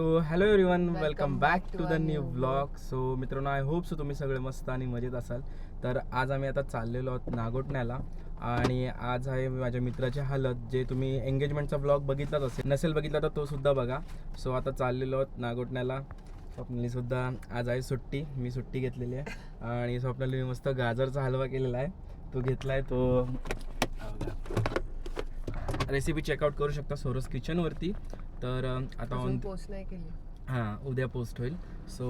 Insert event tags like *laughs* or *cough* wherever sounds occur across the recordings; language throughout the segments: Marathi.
So hello everyone welcome back to the new blog so मित्रांनो आय होप सो तुम्ही सगळे मस्त आणि मजेत असाल. तर आज आम्ही आता चाललेलो आहोत नागोठण्याला आणि आज आहे माझ्या मित्राची हालत जे तुम्ही एंगेजमेंटचा ब्लॉग बघितलाच असेल. नसेल बघितला तर तो सुद्धा बघा. सो आता चाललेलो आहोत नागोठण्याला स्वप्नाली सुद्धा आज आहे सुट्टी मी सुट्टी घेतलेली आहे. आणि स्वप्नाली मस्त गाजरचा हलवा केलेला आहे. तो घेतला आहे तो रेसिपी चेकआउट करू शकता सोरस किचनवरती तर आता ऑन पोस्ट नाही केली. हां उद्या पोस्ट होईल. सो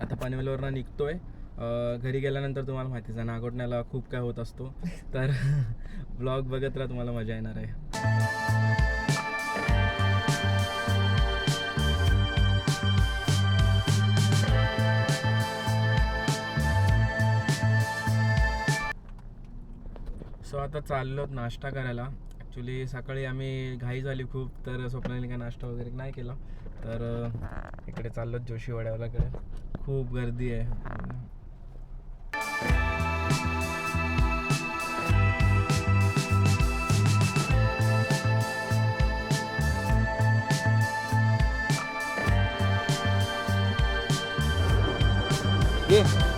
आता पनवेलवरनं निघतोय. घरी गेल्यानंतर तुम्हाला माहितीच आहे नागोठण्याला खूप काय होत असतो. तर *laughs* ब्लॉग बघत राहा तुम्हाला मजा येणार आहे. सो आता चाललो नाश्ता करायला. ॲक्च्युली सकाळी आम्ही घाई झाली खूप तर स्वप्नाने काय नाश्ता वगैरे नाही केला. तर इकडे चाललो जोशी वड्यावाल्याकडे खूप गर्दी आहे. Yeah.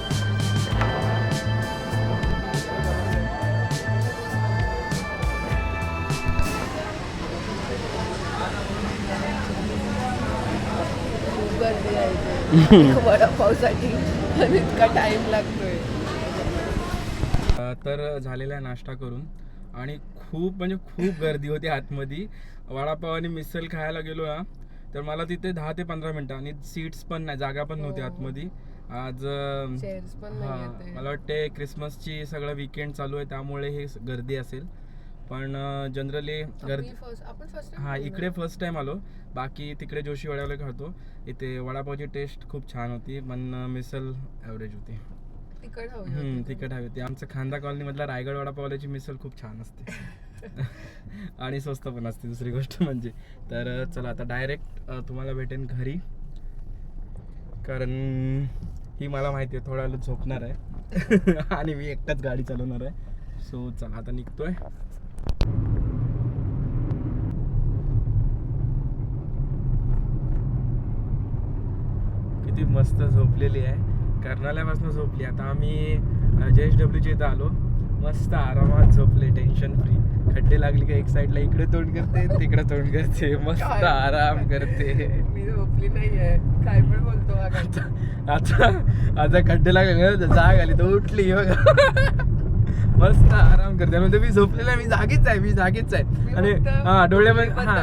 वडापावसाठी इतका टाइम लागतोय. तर झालेला आहे नाश्ता करून. आणि खूप म्हणजे खूप गर्दी होती आतमध्ये. वडापाव आणि मिसल खायला गेलो ना तर मला तिथे दहा ते पंधरा मिनिटं आणि सीट्स पण नाही जागा पण नव्हती हो. आतमध्ये. आज मला वाटते क्रिसमसची सगळं विकेंड चालू आहे त्यामुळे हे गर्दी असेल. पण जनरली गर्दी हा इकडे फर्स्ट टाइम आलो. बाकी तिकडे जोशी वड्याला खातो. इथे वडापावची टेस्ट खूप छान होती पण मिसल ॲव्हरेज होती. तिकड हवी तिखट हवी होती. आमचं खांदा कॉलनीमधला रायगड वडापावल्याची मिसल खूप छान असते. *laughs* आणि स्वस्त पण असते दुसरी गोष्ट म्हणजे. तर चला आता डायरेक्ट तुम्हाला भेटेन घरी. कारण ही मला माहिती आहे थोड्या वेळात झोपणार आहे. *laughs* आणि मी एकटाच गाडी चालवणार आहे. सो चला आता निघतोय. किती मस्त झोपलेली आहे. कर्नाल्यापासून झोपली. आता आम्ही जे एस डब्ल्यूच्या इथं आलो. मस्त आरामात झोपले टेन्शन फ्री खड्डे लागले की एक साईडला इकडे तोंड करते तिकडे तोंड करते. मस्त? आराम करते. मी झोपली नाहीये. काय पण बोलतो. आता आता खड्डे लागले ना, जाग आली तर उठली बघा. मस्त आराम करते. म्हणजे मी झोपलेला मी जागीच आहे मी जागीच आहे. आणि हा डोळे बंद हा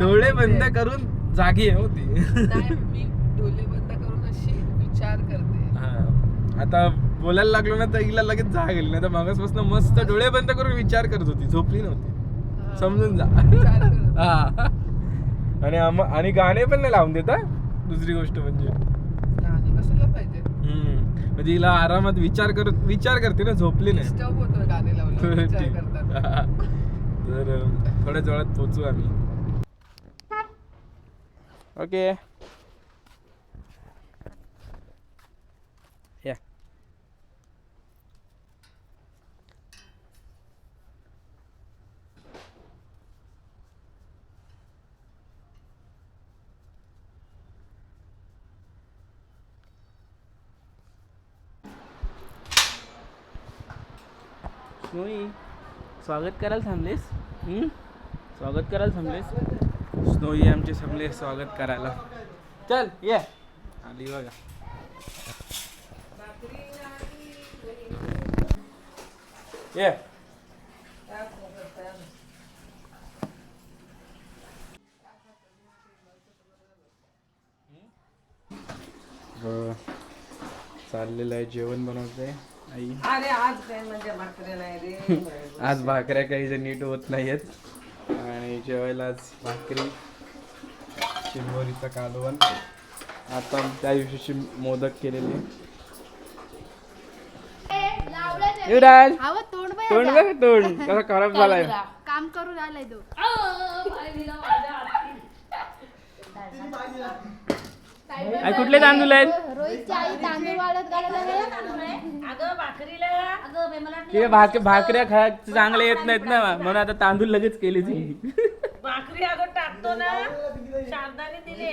डोळे बंद. करून जागी आहे होती नाही मी डोले बंद करून अशी विचार करते. हा. आता बोलायला लागलो ना तर हिला लगेच जाग गेली नाही तर मागासपासून मस्त डोळे बंद करून विचार करत होती. झोपली नव्हती. समजून जा. विचार करते. हा. आणि आम- आणि गाणे पण नाही लावून देता दुसरी गोष्ट म्हणजे. गाणं कशाला पाहिजे? हम्म. म्हणजे हिला आरामात विचार करत विचार करते ना झोपली नाही. डिस्टर्ब होतोय गाणे लावलं *laughs* विचार ठीक. करताना. तर अं, थोड्याच वेळात पोचू आम्ही. ओके या स्नोई स्वागत करायला थांबलेस? स्वागत करायला थांबलेस? स्नोई आमचे थांबले स्वागत करायला. चल ये. आली बघा. ये. चाललेलं आहे जेवण बनवते आई अरे आज काय म्हणजे भाकरी नाही रे. *laughs* आज भाकऱ्या काही नीट होत नाहीयेत. आणि जेवायला आज भाकरी चिंबोरीचं कालवण. आता त्या दिवशीची मोदक केलेले. युवराज हवं तोंड बघ तोंड. बघ तोंड. कसा खराब झालाय. काम करून आलाय तो. आणि कुठले तांदूळ आहेत? रोहितची आई तांदूळ वाळत घालायला ते भाक भाकऱ्या खायचे चांगले येत नाहीत ना? म्हणून आता तांदूळ लगेच केली ती. भाकरी अगं टाकतो ना. शारदाने दिले.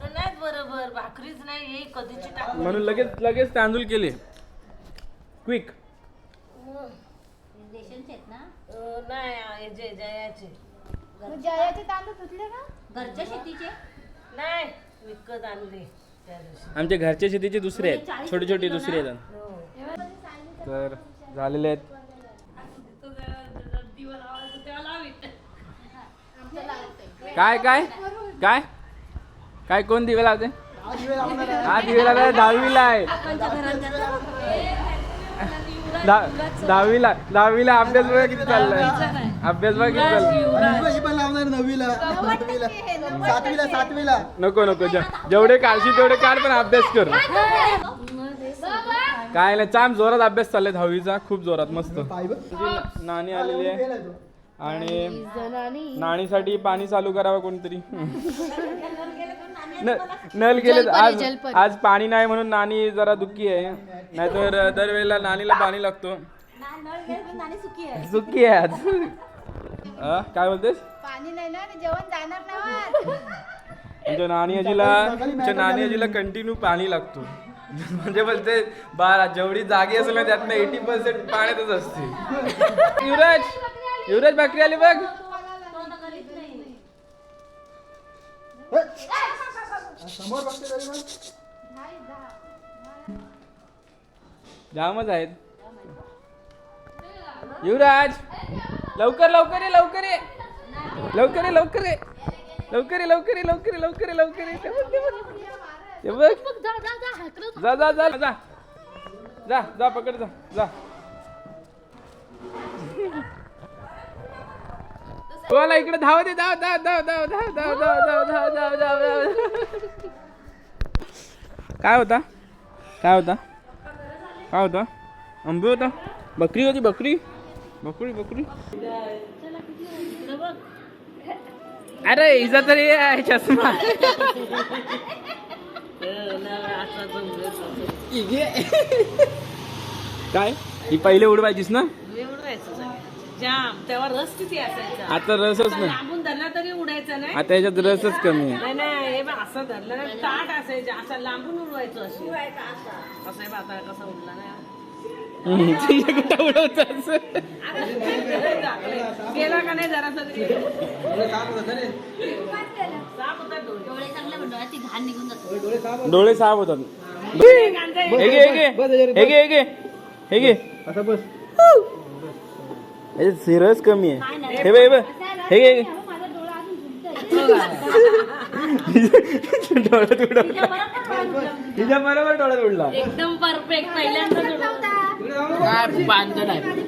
तर बरोबर. भाकरीच नाही हे कधीची टाक? म्हणून लगेच लगेच तांदूळ केले. क्विक अं, नाही हे जे जयाचे तांदूळ धुतले का? घरच्या शेतीचे? नाही विकत आणले त्या दिवशी. आमच्या घरच्या शेतीचे दुसरे आहेत छोटे छोटे दुसरे आहेत. हो. तर झालेले आहेत. काय काय? काय? काय कोण दिवे लावते? हा दिवे लावला दहावीला आहे. दहा- दहावीला दहावीला अभ्यास बघा किती चाललाय. अभ्यास बघा किती चाललाय. ही पण लावणार नववीला. नववीला. सातवीला सातवीला. नको नको जे- जेवढे काढशील तेवढे काढ पण अभ्यास कर. काय नाही चाम जोरात अभ्यास चाललाय दहावीचा खूप जोरात मस्त. तुझी नाणी आलेली आहे. आणि नाणीसाठी पाणी चालू करावं कोणतरी. *laughs* न- नल गेले आज आज पाणी नाही म्हणून नाणी जरा दुःखी आहे. नाहीतर दरवेळेला नाणीला पाणी लागतो. सुखी आहे आज. अ, काय बोलतेस? पाणी नाही ना ते जेवण जाणार नाही म्हणजे नाणी आजीला नाणी आजीला कंटिन्यू पाणी लागतो. म्हणजे बोलते बारा जेवढी जागी असेल ना त्यातनं एटी पर्सेंट पाण्यातच असते. युवराज युवराज भाकरी आली बघ. समोर बघते तरी पण. जामच आहेत. युवराज! लवकर लवकर ये लवकर ये लवकर ये लवकर ये लवकर ये लवकर ये लवकर ये लवकर ये लवकर ये ते बघ, ते बघ. ते बघ जा जा जा जा जा जा पकड जा जा बोला इकडे धाव दे धाव धाव धाव धाव धाव धाव धाव धाव धाव धाव धाव धाव काय होता काय होता काय होता आंबे होता बकरी होती बकरी बकरी बकरी अरे हिचा तरी आहे चष्मा इगे. काय? ही पहिले उडवायचीस ना. जाम. तेव्हा रस किती असायचा. आता रसच नाही. लांबून धरला तरी उडायचा नाही. आता याच्यात रसच कमी आहे. नाही नाही हे बघ असं धरलं ना ताट असायचं. असं लांबून उडवायचं अशी. असं हे बघ आता कसा उडला ना तुझ्या कुठं उडवत डोळे साफ होतात सिरस कमी आहे. हे बघ हे बघ. हे डोळ्यात उडवला तिच्या बरोबर डोळ्यात उडला एकदम परफेक्ट पहिल्यांदा काय आहे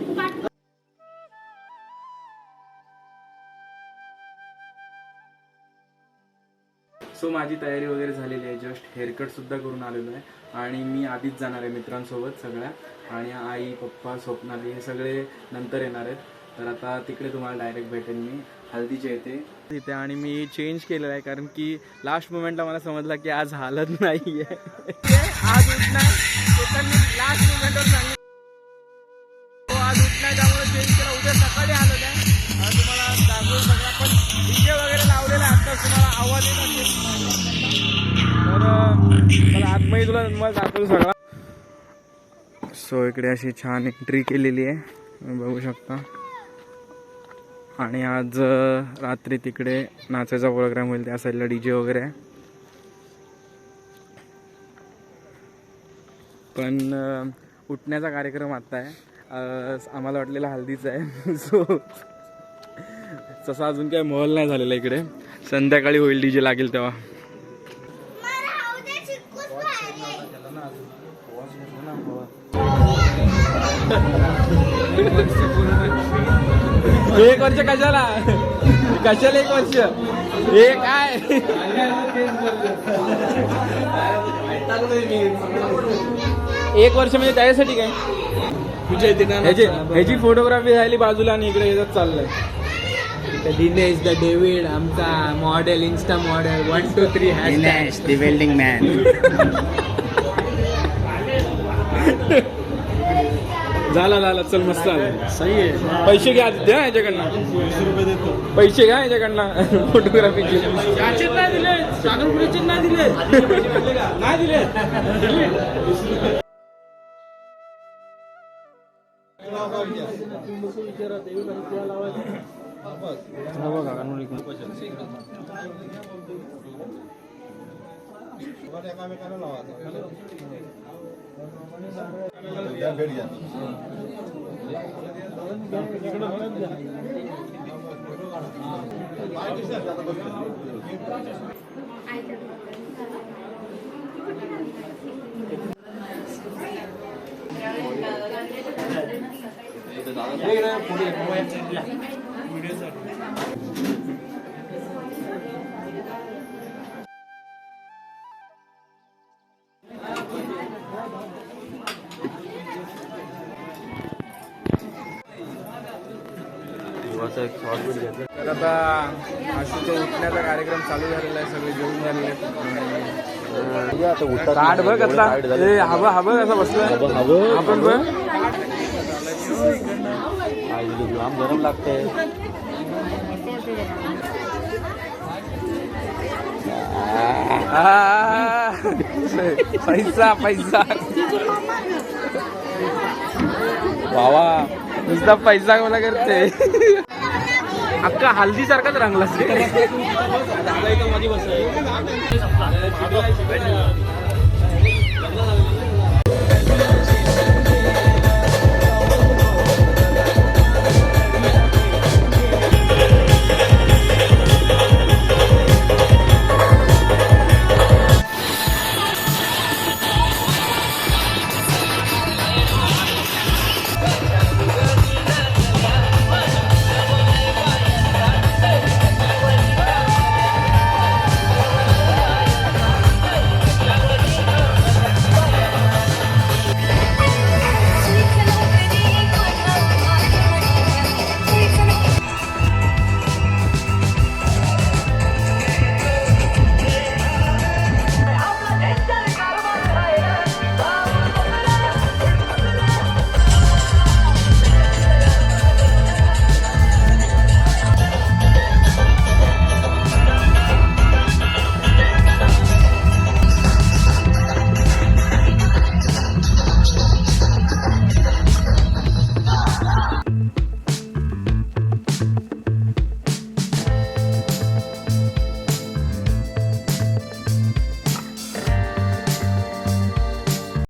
सो माझी तयारी वगैरे झालेली आहे. जस्ट हेअरकट सुद्धा करून आलेलो आहे. आणि मी आधीच जाणार आहे मित्रांसोबत सगळ्या. आणि आई पप्पा स्वप्नाली हे सगळे नंतर येणार आहेत. तर आता तिकडे तुम्हाला डायरेक्ट भेटेन मी. हळदीच्या इथे तिथे आणि मी चेंज केलेलं आहे कारण की लास्ट मोमेंटला मला समजला की आज हालत नाही आहे आज उठणार लास्ट मोमेंटवर सांगितलं आज त्यामुळे चेंज केला. उद्या सकाळी आलो तुम्हाला दाखवू सगळा पण डीजे वगैरे लावलेला आहे आता तुम्हाला आवाज येत तर अं, तुला तुम्हाला दाखवतो सगळा. सो इकडे अशी छान एंट्री केलेली आहे. बघू शकता. आणि आज रात्री तिकडे नाचायचा प्रोग्राम होईल त्या साईडला डीजे वगैरे आहे. पण उठण्याचा कार्यक्रम आता आहे. अं, आम्हाला वाटलेला हल्दीचा आहे. *laughs* सो तसा अजून काही मोहल नाही झालेला इकडे. संध्याकाळी होईल डीजे लागेल तेव्हा. *laughs* एक वर्ष कशाला? कशाला एक वर्ष? हे काय? एक वर्ष म्हणजे त्याच्यासाठी काय? ह्याची ह्याची फोटोग्राफी झाली बाजूला आणि इकडे याच्यात चाललंय. दिनेश द डेव्हिड आमचा model insta model one two three hash the welding man. *laughs* झाला झाला. चल मस्त आलं सही आहे पैसे घ्या द्या याच्याकडनं पैसे घ्या याच्याकडनं फोटोग्राफीचे. नाही दिले. सागरपुरीचे नाही दिले. नाही दिले. भेट घ्या पुढे तर आता आशूचा उठण्याचा कार्यक्रम चालू झालेला आहे सगळे जेवून झालेले. ताट बघ ए, हा बघ हा बघ. कसा बसलाय आपण बघ गरम लागतंय. आ, पैसा पैसा. वावा नुसता पैसा मला करते? अक्का हल्दी सारखाच रंगला. *laughs*